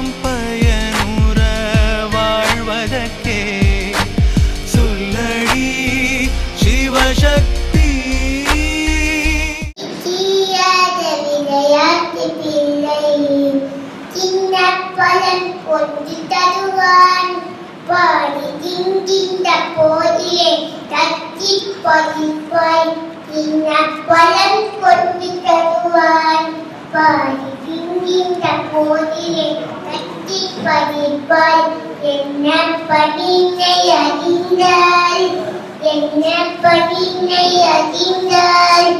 மாநிலம் பயனுற வாழ்வதற்கே. சொல்லடி சிவசக்தி. பலன் கொண்டு தருவான் பாடி திங்கின்ற போதிலே தத்தி பதிப்பாய் சின்ன பலன் கொண்டு தருவான் பாடி திங்கின்ற போதிலே தத்தி பதிப்பாய் என்ன படினை அறிந்தாய் என்ன படினை அறிந்தாய்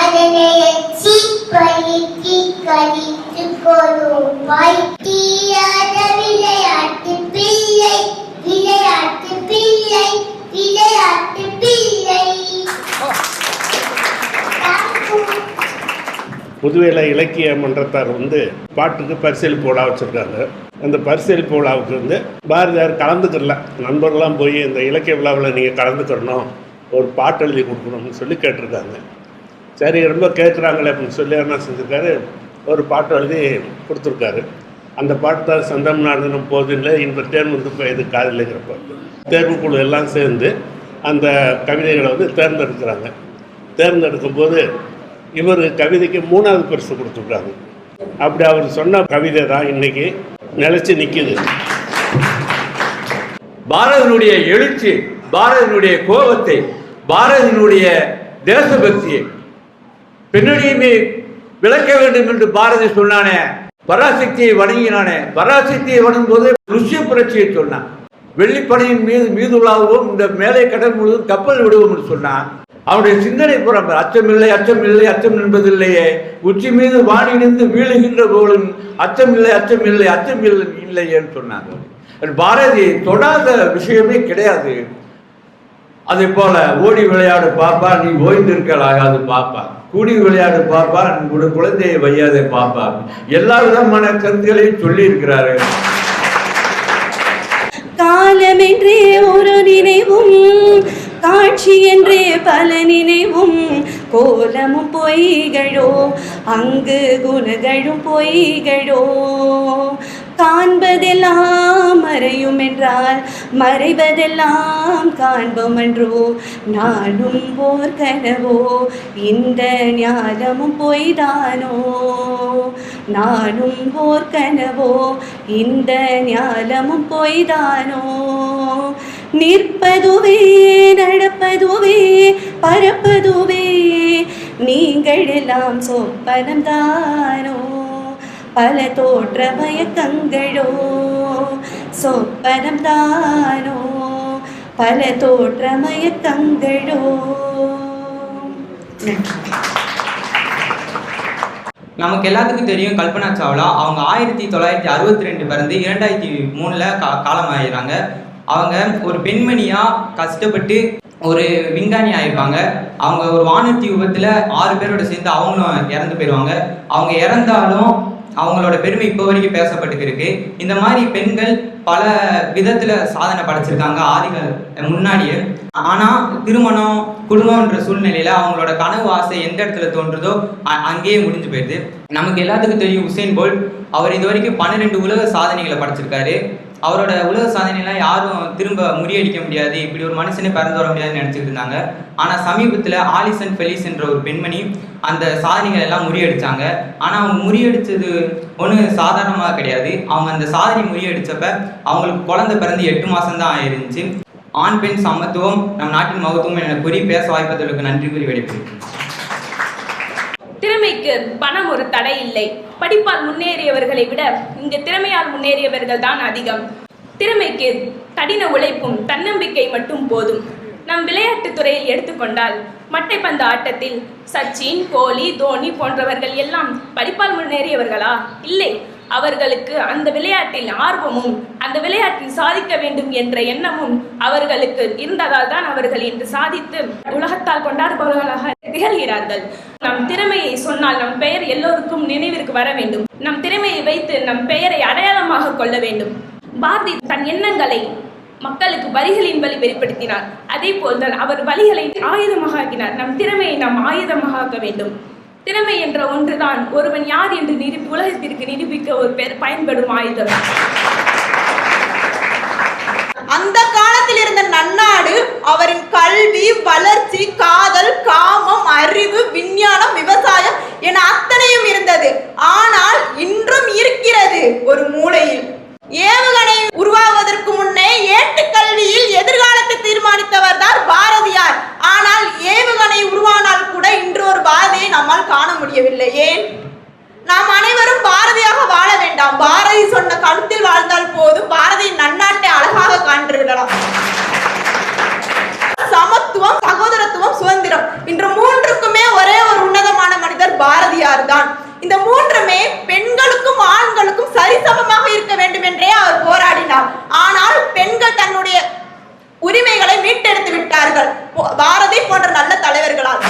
அதனை எச்சி பழுக்கி கழித்து கொடுப்பாய் தீயாத விளையாட்டு பிள்ளை விளையாட்டு பிள்ளை விளையாட்டு பிள்ளை புதுவையில் இலக்கிய மன்றத்தார் வந்து பாட்டுக்கு பரிசளிப்பு விழா வச்சுருக்காங்க. அந்த பரிசளிப்பு விழாவுக்கு வந்து பாரதியார் கலந்துக்கல நண்பர்கள்லாம் போய் இந்த இலக்கிய விழாவில் நீங்கள் கலந்துக்கிறணும் ஒரு பாட்டு எழுதி கொடுக்கணும்னு சொல்லி கேட்டிருக்காங்க. சரி ரொம்ப கேட்குறாங்களே அப்படின்னு சொல்லி என்ன செஞ்சுருக்காரு? ஒரு பாட்டு எழுதி கொடுத்துருக்காரு. அந்த பாட்டு தான் சந்தம் நாடனும் போதில்லை இன்ப தேர்வு வந்து இது காதலிங்கிற பாட்டு. தேர்வுக்குழு எல்லாம் சேர்ந்து அந்த கவிதைகளை வந்து தேர்ந்தெடுக்கிறாங்க. தேர்ந்தெடுக்கும் போது இவர் கவிதைக்கு மூணாவது பரிசு கொடுத்துருக்காங்க அப்படி அவர் சொன்ன கவிதை தான் இன்னைக்கு நிலைச்சு நிற்கிது பாரதனுடைய எழுச்சி பாரதனுடைய கோபத்தை பாரதனுடைய தேசபக்தியை பின்னணியுமே விளக்க வேண்டும் என்று பாரதி சொன்னானே. பராசக்தியை வணங்கினானே. பராசக்தியை வணங்கும் போது ருஷ்ய புரட்சியை சொன்னான். வெள்ளிப்படையின் மீது மீதுள்ளாகவும் இந்த மேலே கடல் முழுவதும் கப்பல் விடுவோம் என்று சொன்னான். அவனுடைய சிந்தனை புறம் அச்சமில்லை அச்சமில்லை அச்சம் என்பதில்லையே. உச்சி மீது வானிலிருந்து வீழுகின்ற போலும் அச்சமில்லை அச்சமில்லை அச்சமில்லை இல்லையேன்னு சொன்னாங்க. பாரதி தொடாத விஷயமே கிடையாது. அதே போல ஓடி விளையாடு பாப்பா நீ ஓய்ந்திருக்கல் ஆகாது பாப்பா. கூடி விளையாடு பாப்பா உன் குழந்தையை வையாதே பாப்பா. எல்லா விதமான கருத்துகளையும் சொல்லி இருக்கிறாரு காலமென்றே ஒரு நினைவும் காட்சி என்றே பல நினைவும் கோலமும் பொய்களோ அங்கு குணங்களும் பொய்களோ. காண்பதெல்லாம் மறையும் என்றால் மறைவதெல்லாம் காண்போம் என்றோ நானும் போர் கனவோ இந்த ஞானமும் பொய்தானோ. நானும் போர் கனவோ இந்த ஞானமும் பொய்தானோ. நிற்பதுவே நடப்பதுவே பரப்பதுவே. நீங்கள் எல்லாம் சொப்பனம் தானோ பல தோற்ற மயக்கங்களோ சொப்பனம் தானோ பல தோற்ற மயக்கங்களோ நமக்கு எல்லாத்துக்கும் தெரியும் கல்பனா சாவ்லா அவங்க ஆயிரத்தி தொள்ளாயிரத்தி அறுபத்தி ரெண்டு பிறந்து இரண்டாயிரத்தி மூணில் கா காலமாயிடுறாங்க. அவங்க ஒரு பெண்மணியாக கஷ்டப்பட்டு ஒரு விஞ்ஞானி ஆயிருப்பாங்க. அவங்க ஒரு வானூர்த்தி விபத்தில் ஆறு பேரோட சேர்ந்து அவங்களும் இறந்து போயிடுவாங்க அவங்க இறந்தாலும் அவங்களோட பெருமை இப்போ வரைக்கும் பேசப்பட்டு இருக்கு. இந்த மாதிரி பெண்கள் பல விதத்தில் சாதனை படைச்சிருக்காங்க ஆதிகள் முன்னாடியே. ஆனால் திருமணம் குடும்பம்ன்ற சூழ்நிலையில் அவங்களோட கனவு ஆசை எந்த இடத்துல தோன்றுதோ அ- அங்கேயே முடிஞ்சு போயிடுது நமக்கு எல்லாத்துக்கும் தெரியும் உசேன் போல்ட். அவர் இது வரைக்கும் பன்னிரெண்டு உலக சாதனைகளை படைச்சிருக்காரு. அவரோட உலக சாதனையெல்லாம் யாரும் திரும்ப முறியடிக்க முடியாது. இப்படி ஒரு மனுஷனே பிறந்து வர முடியாதுன்னு நினைச்சிட்டு இருந்தாங்க. ஆனால் சமீபத்தில் ஆலிசன் ஃபெலிஸ் என்ற ஒரு பெண்மணி அந்த சாதனைகள் எல்லாம் முறியடிச்சாங்க. ஆனால் அவங்க முறியடித்தது ஒன்றும் சாதாரணமாக கிடையாது. அவங்க அந்த சாதனை முறியடிச்சப்ப அவங்களுக்கு குழந்தை பிறந்து எட்டு மாசம் தான் ஆயிருந்துச்சு. ஆண் பெண் சமத்துவம் நம் நாட்டின் மகத்துவம் என கூறி பேச வாய்ப்பதற்கு நன்றி கூறி விடைபெறுகிறேன். திறமைக்கு பணம் ஒரு தடை இல்லை. படிப்பால் முன்னேறியவர்களை விட இங்கு திறமையால் முன்னேறியவர்கள் தான் அதிகம். திறமைக்கு கடின உழைப்பும் தன்னம்பிக்கை மட்டும் போதும். நம் விளையாட்டுத் துறையில் எடுத்துக்கொண்டால் மட்டைப்பந்து ஆட்டத்தில் சச்சின் கோலி தோனி போன்றவர்கள் எல்லாம் படிப்பால் முன்னேறியவர்களா? இல்லை. அவர்களுக்கு அந்த விளையாட்டில் ஆர்வமும் அந்த விளையாட்டில் சாதிக்க வேண்டும் என்ற எண்ணமும் அவர்களுக்கு இருந்ததால் தான் அவர்கள் இன்று சாதித்து உலகத்தால் கொண்டாடுபவர்களாக திகழ்கிறார்கள். நம் திறமையை சொன்னால் நம் பெயர் எல்லோருக்கும் நினைவிற்கு வர வேண்டும். நம் திறமையை வைத்து நம் பெயரை அடையாளமாக கொள்ள வேண்டும். பாரதி தன் எண்ணங்களை மக்களுக்கு வரிகளின் வழி வெளிப்படுத்தினார். அதே போல்தான் அவர் வழிகளை ஆயுதமாக ஆக்கினார் நம் திறமையை நாம் ஆயுதமாக ஆக்க வேண்டும். திறமை என்ற ஒன்றுதான். ஒருவன் யார் என்று நிரூபி உலகத்திற்கு நிரூபிக்க ஒரு பெயர் பயன்படும் ஆயுதம். அந்த காலத்தில் இருந்த நன்னாடு அவரின் கல்வி வளர்ச்சி காதல் காமம் அறிவு விஞ்ஞானம் விவசாயம் என அத்தனையும் இருந்தது. ஆனால் இன்றும் இருக்கிறது ஒரு மூலையில். ஏவுகணை உருவாவதற்கு முன்னே ஏட்டுக்கல்வியில் எதிர்காலத்தை தீர்மானித்தவர் தான் பாரதியார். ஆனால் ஏவுகணை உருவானால் கூட இன்று ஒரு பாரதியை நம்மால் காண முடியவில்லை. ஏன்? நாம் அனைவரும் பாரதியாக வாழ வேண்டாம். பாரதி சொன்ன கருத்தில் வாழ்ந்தால் போதும். பாரதியின் நன்னாட்டை அழகாக காண்பிடலாம் சமத்துவம் சகோதரத்துவம் சுதந்திரம் இன்று மூன்றுக்குமே ஒரே ஒரு உன்னதமான மனிதர் பாரதியார் தான் இந்த மூன்றுமே பெண்களுக்கும் ஆண்களுக்கும் சரிசமமாக இருக்க வேண்டும் என்றே அவர் போராடினார் ஆனால் பெண்கள் தன்னுடைய உரிமைகளை மீட்டெடுத்து விட்டார்கள் போ- பாரதி போன்ற நல்ல தலைவர்களால்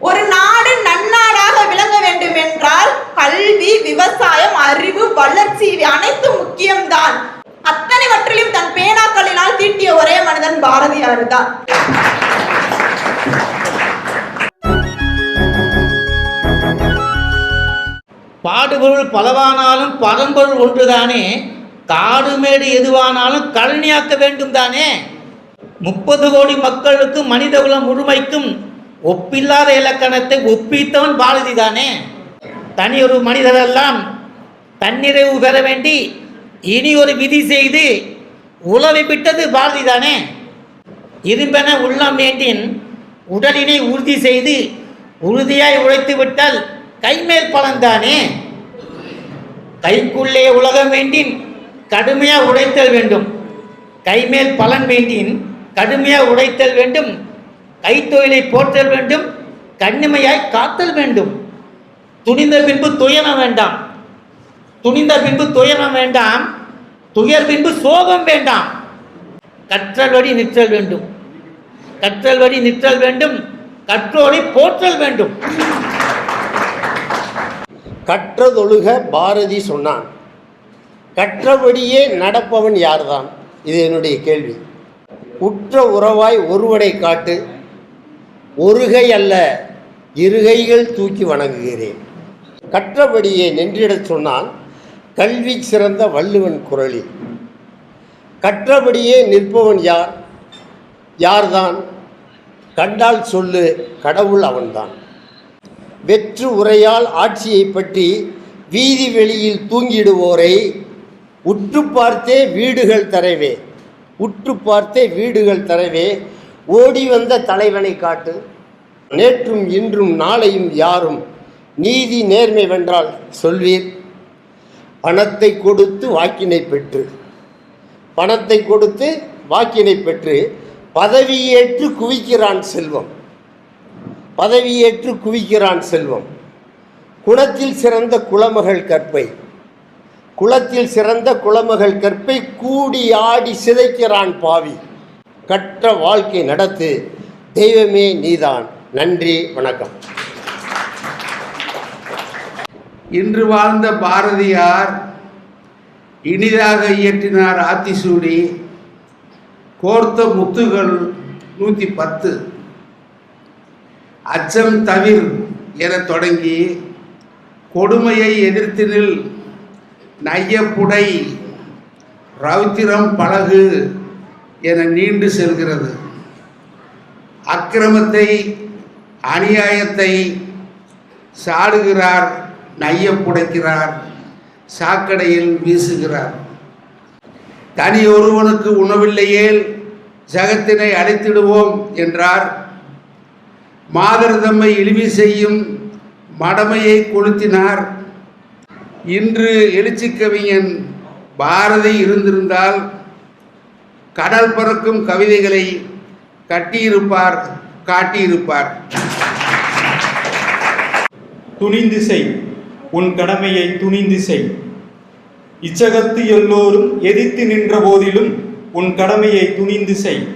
ஒரு நாடு நன்னாடாக விளங்க வேண்டும் என்றால் கல்வி விவசாயம் அறிவு வளர்ச்சி இவை அனைத்தும் முக்கியம்தான் அத்தனைவற்றிலும் தன் பேனாக்களினால் தீட்டிய ஒரே மனிதன் பாரதியார் தான் பாடுபொருள் பலவானாலும் பரம்பொருள் ஒன்றுதானே? காடுமேடு எதுவானாலும் கழனியாக்க வேண்டும் தானே முப்பது கோடி மக்களுக்கும் மனித குலம் முழுமைக்கும் ஒப்பில்லாத இலக்கணத்தை ஒப்பித்தவன் பாரதி தானே தனி ஒரு மனிதரெல்லாம் தன்னிறைவு பெற வேண்டி இனி ஒரு விதி செய்து உழவை விட்டது பாரதி தானே இருப்பன உள்ளம் வேண்டின் உடலினை உறுதி செய்து உறுதியாய் உழைத்து விட்டால் கைமேல் பலன்தானே? கைக்குள்ளே உலகம் வேண்டின் கடுமையாக உழைத்தல் வேண்டும். கைமேல் பலன் வேண்டின் கடுமையாக உழைத்தல் வேண்டும். கைத்தொழிலை போற்றல் வேண்டும். கண்ணிமையாய் காத்தல் வேண்டும். துணிந்த பின்பு துயரம் வேண்டாம். துணிந்த பின்பு துயரம் வேண்டாம். துயர் பின்பு சோகம் வேண்டாம். கற்றல் வழி நிற்றல் வேண்டும். கற்றல் வழி நிற்றல் வேண்டும் கற்றோரை போற்றல் வேண்டும். கற்றதொழுக பாரதி சொன்னான். கற்றபடியே நடப்பவன் யார்தான்? இது என்னுடைய கேள்வி. உற்ற உறவாய் ஒருவனை காட்டு ஒருகை அல்ல இருகைகள் தூக்கி வணங்குகிறேன். கற்றபடியே நின்றிடச் சொன்னான் கல்வி சிறந்த வள்ளுவன் குரலில் கற்றபடியே நிற்பவன் யார்? யார்தான்? கண்டால் சொல்லு கடவுள் அவன்தான். வெற்று உரையால் ஆட்சியை பற்றி வீதி வெளியில் தூங்கிடுவோரை உற்று பார்த்தே வீடுகள் தரவே உற்று பார்த்தே வீடுகள் தரவே ஓடி வந்த தலைவனை காட்டு. நேற்றும் இன்றும் நாளையும் யாரும் நீதி நேர்மை வென்றால் சொல்வீர். பணத்தை கொடுத்து வாக்கினை பெற்று பணத்தை கொடுத்து வாக்கினை பெற்று பதவியேற்று குவிக்கிறான் செல்வம். பதவியேற்று குவிக்கிறான் செல்வம். குளத்தில் சிறந்த குலமகள் கற்பை. குளத்தில் சிறந்த குலமகள் கற்பை கூடி ஆடி சிதைக்கிறான் பாவி. கற்ற வாழ்க்கை நடத்து தெய்வமே நீதான். நன்றி வணக்கம். இன்று வாழ்ந்த பாரதியார் இனிதாக இயற்றினார் ஆத்திசூடி கோர்த்த முத்துகள் நூற்றி பத்து. அச்சம் தவிர் என தொடங்கி கொடுமையை எதிர்த்து நில் நையப்புடை ரவுத்திரம் பழகு என நீண்டு செல்கிறது. அக்கிரமத்தை அநியாயத்தை சாடுகிறார் நையப்புடைக்கிறார் சாக்கடையில் வீசுகிறார். தனி ஒருவனுக்கு உணவில்லையேல் ஜகத்தினை அழைத்திடுவோம் என்றார். மாதர் தம்மை இழிவு செய்யும் மடமையை கொளுத்தினார். இன்று எழுச்சி கவிஞன் பாரதி இருந்திருந்தால் கடல் பறக்கும் கவிதைகளை கட்டியிருப்பார் காட்டியிருப்பார். துணிந்து செய் உன் கடமையை துணிந்து செய் இச்சகத்து எல்லோரும் எதிர்த்து நின்ற போதிலும் உன் கடமையை துணிந்து செய்.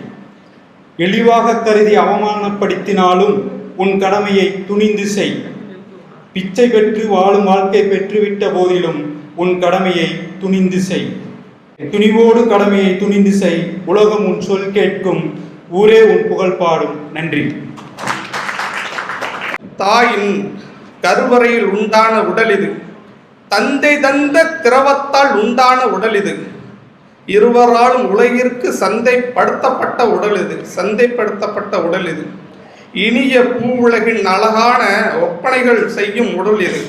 இழிவாக கருதி அவமானப்படுத்தினாலும் உன் கடமையை துணிந்து செய். பிச்சை பெற்று வாழும் வாழ்க்கை பெற்றுவிட்ட போதிலும் உன் கடமையை துணிந்து செய். துணிவோடு கடமையை துணிந்து செய். உலகம் உன் சொல் கேட்கும். ஊரே உன் புகழ் பாடும். நன்றி. தாயின் கருவறையில் உண்டான உடல் இது. தந்தை தந்த திரவத்தால் உண்டான உடல் இது. இருவராலும் உலகிற்கு சந்தைப்படுத்தப்பட்ட உடல் இது. சந்தைப்படுத்தப்பட்ட உடல் இது. இனிய பூவுலகின் அழகான ஒப்பனைகள் செய்யும் உடல் இது.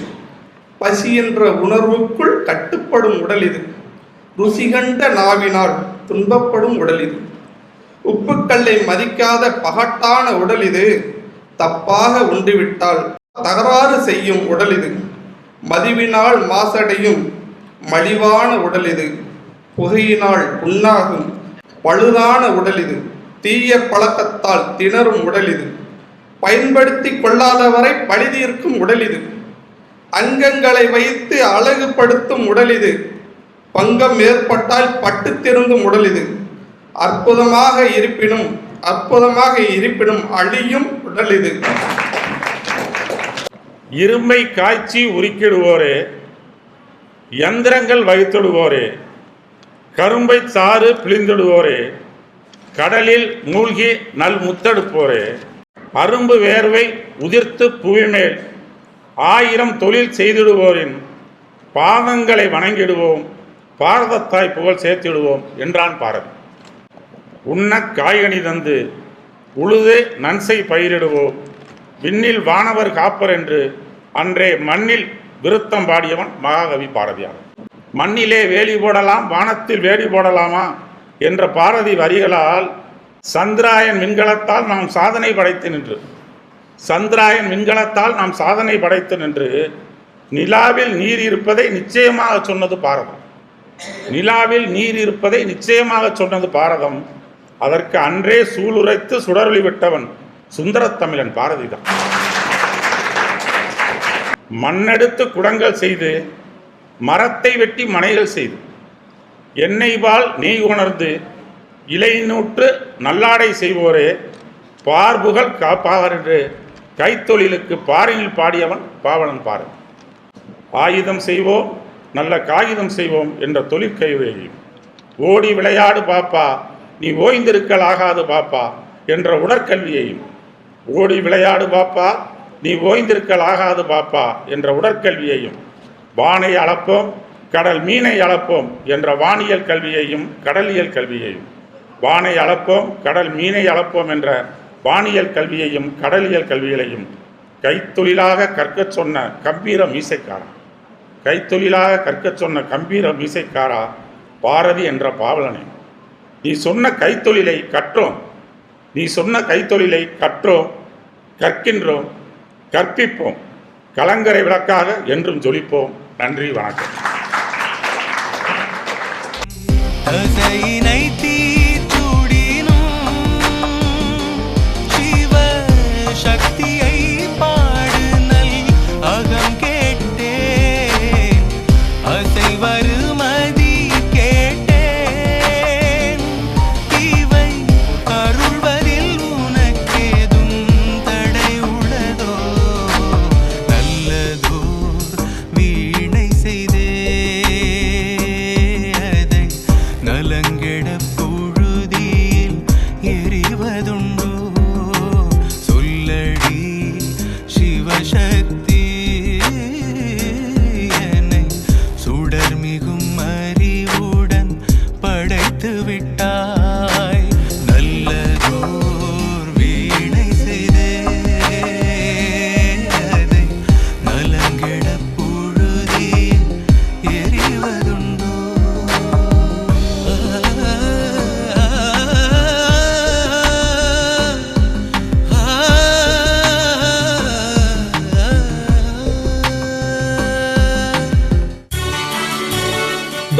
பசி என்ற உணர்வுக்குள் கட்டுப்படும் உடல் இது. ருசி கண்ட நாவினால் துன்பப்படும் உடல் இது. உப்புக்கல்லை மதிக்காத பகட்டான உடல் இது. தப்பாக உண்டுவிட்டால் தகராறு செய்யும் உடல் இது. மதிவினால் மாசடையும் மலிவான உடல் இது. புகையினால் புண்ணாகும். பழுதான உடல் இது. தீய பழக்கத்தால் திணறும் உடல் இது. பயன்படுத்தி கொள்ளாதவரை பழிதீர்க்கும் உடல் இது. அங்கங்களை வைத்து அழகுபடுத்தும் உடல் இது. பங்கம் ஏற்பட்டால் பட்டு திருந்தும் உடல் இது. அற்புதமாக இருப்பினும் அற்புதமாக இருப்பினும் அழியும் உடல் இது. இரும்பை காய்ச்சி உருக்கிடுவோரே யந்திரங்கள் வைத்திடுவோரே கரும்பை சாறு பிழிந்திடுவோரே கடலில் மூழ்கி நல் முத்தெடுப்போரே அரும்பு வேர்வை உதிர்த்து புவிமேல் ஆயிரம் தொழில் செய்திடுவோரின் பாதங்களை வணங்கிடுவோம் பாரதத்தாய் புகழ் சேர்த்திடுவோம் என்றான் பாரதி. உண்ண காய்கனி தந்து உழுது நன்சை பயிரிடுவோம் விண்ணில் வானவர் காப்பர் என்று அன்றே மண்ணில் விருத்தம் பாடியவன் மகாகவி பாரதியார். மண்ணிலே வேலி போடலாம் வானத்தில் வேலி போடலாமா என்ற பாரதி வரிகளால் சந்திராயன் விண்கலத்தால் நாம் சாதனை படைத்து நின்று சந்திராயன் விண்கலத்தால் நாம் சாதனை படைத்து நின்று நிலாவில் நீர் இருப்பதை நிச்சயமாக சொன்னது பாரதம். நிலாவில் நீர் இருப்பதை நிச்சயமாக சொன்னது பாரதம். அதற்கு அன்றே சூளுரைத்து சுடரொளி விட்டவன் சுந்தரத் தமிழன் பாரதிதான். மண்ணெடுத்து குடங்கள் செய்து மரத்தை வெட்டி மனைகள் செய்து எண்ணெய் பால் நெய் உணர்ந்து இலைநூற்று நல்லாடை செய்வோரே பார்புகள் காப்பாவர் என்று கைத்தொழிலுக்கு பாறையில் பாடியவன் பாவலன் பாரு ஆயுதம் செய்வோம் நல்ல காகிதம் செய்வோம் என்ற தொழிற்கைவையும் ஓடி விளையாடு பாப்பா நீ ஓய்ந்திருக்கல் ஆகாது பாப்பா என்ற உடற்கல்வியையும். ஓடி விளையாடு பாப்பா நீ ஓய்ந்திருக்கல் ஆகாது பாப்பா என்ற உடற்கல்வியையும் வானை அளப்போம் கடல் மீனை அளப்போம் என்ற வானியல் கல்வியையும் கடலியல் கல்வியையும் வானை அளப்போம் கடல் மீனை அளப்போம் என்ற வானியல் கல்வியையும் கடலியல் கல்விகளையும் கைத்தொழிலாக கற்கச் சொன்ன கம்பீர மீசைக்காரா? கைத்தொழிலாக கற்கச் சொன்ன கம்பீர மீசைக்காரா பாரதி என்ற பாவலனை. நீ சொன்ன கைத்தொழிலை கற்றோம். நீ சொன்ன கைத்தொழிலை கற்றோம் கற்கின்றோம் கற்பிப்போம். கலங்கரை விளக்காக என்றும் ஜொலிப்போம். நன்றி வணக்கம்.